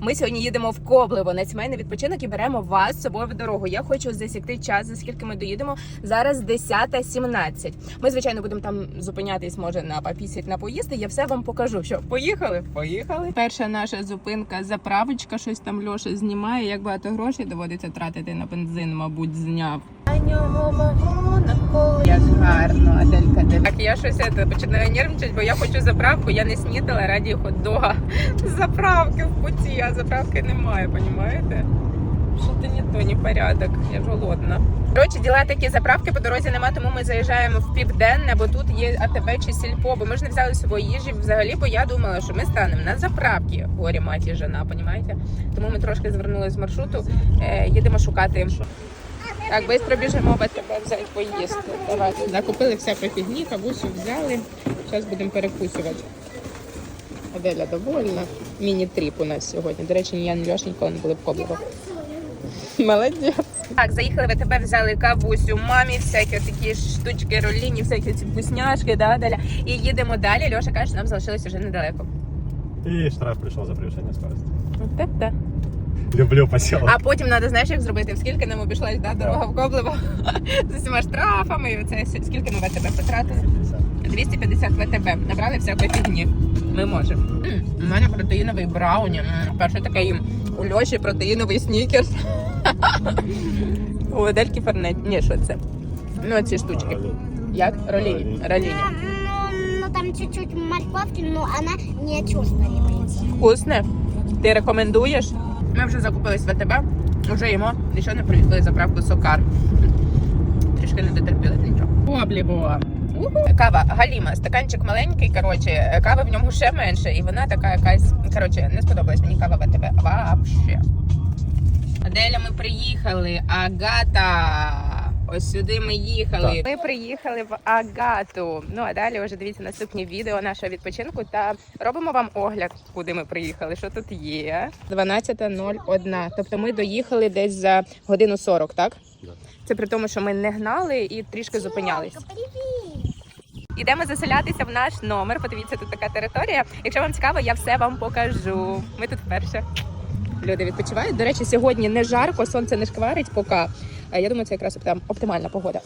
Ми сьогодні їдемо в Коблево на сімейний відпочинок і беремо вас з собою в дорогу. Я хочу засікти час, за скільки ми доїдемо. Зараз 10.17. Ми, звичайно, будемо там зупинятись, може, на попісять, на поїсти. Я все вам покажу. Що поїхали? Поїхали. Перша наша зупинка заправочка. Щось там Льоша знімає. Як багато грошей доводиться тратити на бензин, мабуть, зняв. Як гарно, Аделька. диви. Так, я щось це, починаю нервничати, бо я хочу заправку. Я не снідала раді хот-дога. Заправки в путі, а заправки немає, понімаєте? Що то не то, не порядок. Я ж голодна. Коротше, діла такі заправки по дорозі нема, тому ми заїжджаємо в південне, бо тут є АТБ чи сільпо, бо ми ж не взяли з собою їжі взагалі, бо я думала, що ми станемо на заправки. Горі маті жена, понімаєте? Тому ми трошки звернули з маршруту, е, їдемо шукати. Так, швидко біжимо в АТБ взяти поїсти. Давайте. Закупили всяку фігні, кавусю взяли. Зараз будемо перекусувати. Аделя довольна. Міні-тріп у нас сьогодні. До речі, ні я, ні Льош ніколи не були в Коблево. Молодець. Так, заїхали в АТБ, взяли кавусю, мамі всякі такі штучки, роліні, всякі ці вкусняшки, да, Аделя. І їдемо далі. Льоша каже, що нам залишилось вже недалеко. И штраф пришел за превышение скорости. Та-та. Люблю поселок. А потім треба, знаєш, як зробити? Скільки нам обійшлась да, дорога в Коблево з усіма штрафами. І оце скільки ми в АТБ потратили? 250 ВТБ. Набрали всякої фігні. Ми можемо. У мене протеїновий брауні. Таке їм. У Льоші протеїновий снікерс. У Адельки фернет. Ні, що це? Ну, ці штучки. Як? Роліні. Роліні. Ну, ну, там чуть-чуть морковки, но она не чувствуется. Вкусне. Ти рекомендуєш? Ми вже закупились в АТБ, вже їмо, нічого не привезли заправку сокар. Трішки не дотерпіли нічого. Обліво. Кава Галіма, стаканчик маленький, коротше, кави в ньому ще менше, і вона така якась. Коротше, не сподобалась мені кава в АТБ. Вообще. Аделя, ми приїхали. Агата. Ось сюди ми їхали. Ми приїхали в Агату. Ну а далі вже дивіться наступні відео нашого відпочинку та робимо вам огляд, куди ми приїхали. Що тут є? 12.01. Тобто ми доїхали десь за годину 40, так? Да. Це при тому, що ми не гнали і трішки зупинялись. Привет! Ідемо заселятися в наш номер. Подивіться, тут така територія. Якщо вам цікаво, я все вам покажу. Ми тут вперше. Люди відпочивають. До речі, сьогодні не жарко, сонце не шкварить поки. Е, Я думаю, це якраз оптим- оптимальна погода.